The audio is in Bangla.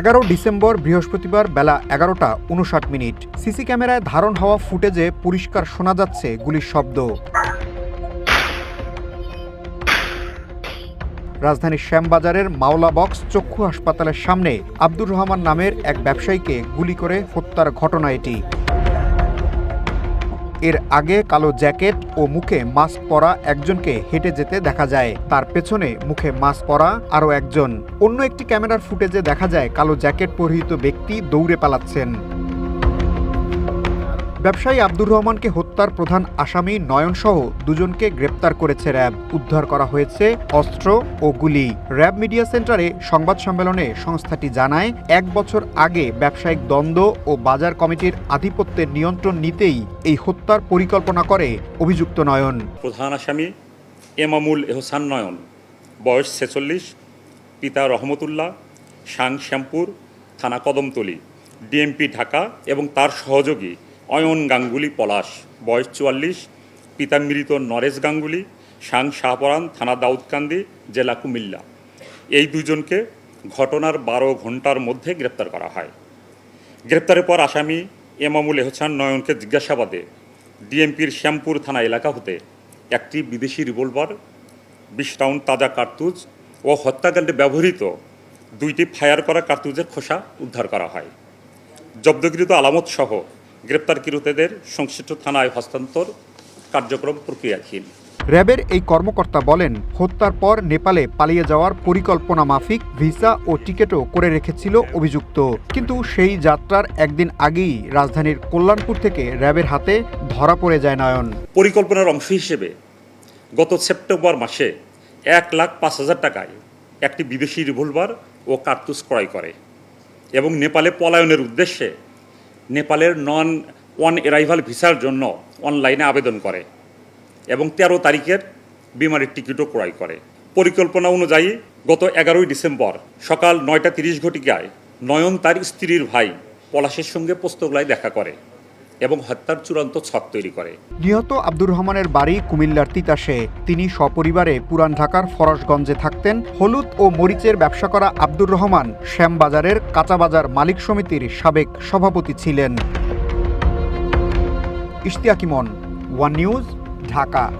এগারো ডিসেম্বর বৃহস্পতিবার বেলা এগারোটা উনষাট মিনিট। সিসি ক্যামেরায় ধারণ হওয়া ফুটেজে পরিষ্কার শোনা যাচ্ছে গুলির শব্দ। রাজধানীর শ্যামবাজারের মাওলা বক্স চক্ষু হাসপাতালের সামনে আব্দুর রহমান নামের এক ব্যবসায়ীকে গুলি করে হত্যার ঘটনা এটি। এর আগে কালো জ্যাকেট ও মুখে মাস্ক পরা একজনকে হেঁটে যেতে দেখা যায়। তার পেছনে মুখে মাস্ক পরা আরও একজন। অন্য একটি ক্যামেরার ফুটেজে দেখা যায় কালো জ্যাকেট পরিহিত ব্যক্তি দৌড়ে পালাচ্ছেন। ব্যবসায়ী আব্দুর রহমানকে হত্যার প্রধান আসামি নয়ন সহ দুজনকে গ্রেপ্তার করেছে র্যাব। উদ্ধার করা হয়েছে অস্ত্র ও গুলি। র্যাব মিডিয়া সেন্টারে সংবাদ সম্মেলনে সংস্থাটি জানায়, এক বছর আগে ব্যবসায়িক দ্বন্দ্ব ও বাজার কমিটির আধিপত্যের নিয়ন্ত্রণ নিতেই এই হত্যার পরিকল্পনা করে অভিযুক্ত নয়ন। প্রধান আসামি এমামুল এহসান নয়ন, বয়স ছেচল্লিশ, পিতা রহমতুল্লাহ, সাং শ্যামপুর, থানা কদমতলী, ডিএমপি ঢাকা এবং তার সহযোগী অয়ন গাঙ্গুলি পলাশ, বয়স চুয়াল্লিশ পিতা মৃত নরেশ গাঙ্গুলি, সাং শাহপরান থানা দাউদকান্দি, জেলা কুমিল্লা। এই দুজনকে ঘটনার বারো ঘণ্টার মধ্যে গ্রেপ্তার করা হয়। গ্রেপ্তারের পর আসামি এমামুল এহসান নয়নকে জিজ্ঞাসাবাদে ডিএমপির শ্যামপুর থানা এলাকা হতে একটি বিদেশি রিভলভার, বিশ রাউন্ড তাজা কার্তুজ ও হত্যাকাণ্ডে ব্যবহৃত দুইটি ফায়ার করা কার্তুজের খোসা উদ্ধার করা হয়। জব্দকৃত আলামত সহ গ্রেপ্তারকৃতদের সংশ্লিষ্ট থানায় হস্তান্তর কার্যক্রম প্রক্রিয়াধীন। র্যাবের এই কর্মকর্তা বলেন হত্যার পর নেপালে পালিয়ে যাওয়ার পরিকল্পনা মাফিক ভিসা ও টিকিটও করে রেখেছিল অভিযুক্ত। কিন্তু সেই যাত্রার একদিন আগেই রাজধানীর কল্যাণপুর থেকে র্যাবের হাতে ধরা পড়ে যায় নয়ন। পরিকল্পনার অংশ হিসেবে গত সেপ্টেম্বর মাসে এক লাখ পাঁচ হাজার টাকায় একটি বিদেশি রিভলভার ও কার্তুজ ক্রয় করে এবং নেপালে পলায়নের উদ্দেশ্যে নেপালের নন অন অ্যারাইভাল ভিসার জন্য অনলাইনে আবেদন করে এবং তেরো তারিখের বিমানের টিকিটও ক্রয় করে। পরিকল্পনা অনুযায়ী গত এগারোই ডিসেম্বর সকাল নয়টা তিরিশ ঘটিকায় নয়ন তার স্ত্রীর ভাই পলাশের সঙ্গে পোস্তগলায় দেখা করে। এবং হত্যার চূড়ান্ত ছক তৈরি করে। নিহত আব্দুর রহমানের বাড়ি কুমিল্লার তিতাসে। তিনি সপরিবারে পুরান ঢাকার ফরসগঞ্জে থাকতেন। হলুদ ও মরিচের ব্যবসা করা আব্দুর রহমান শ্যামবাজারের কাঁচাবাজার মালিক সমিতির সাবেক সভাপতি ছিলেন। ইশতিয়াকিমন, ওয়ান নিউজ, ঢাকা।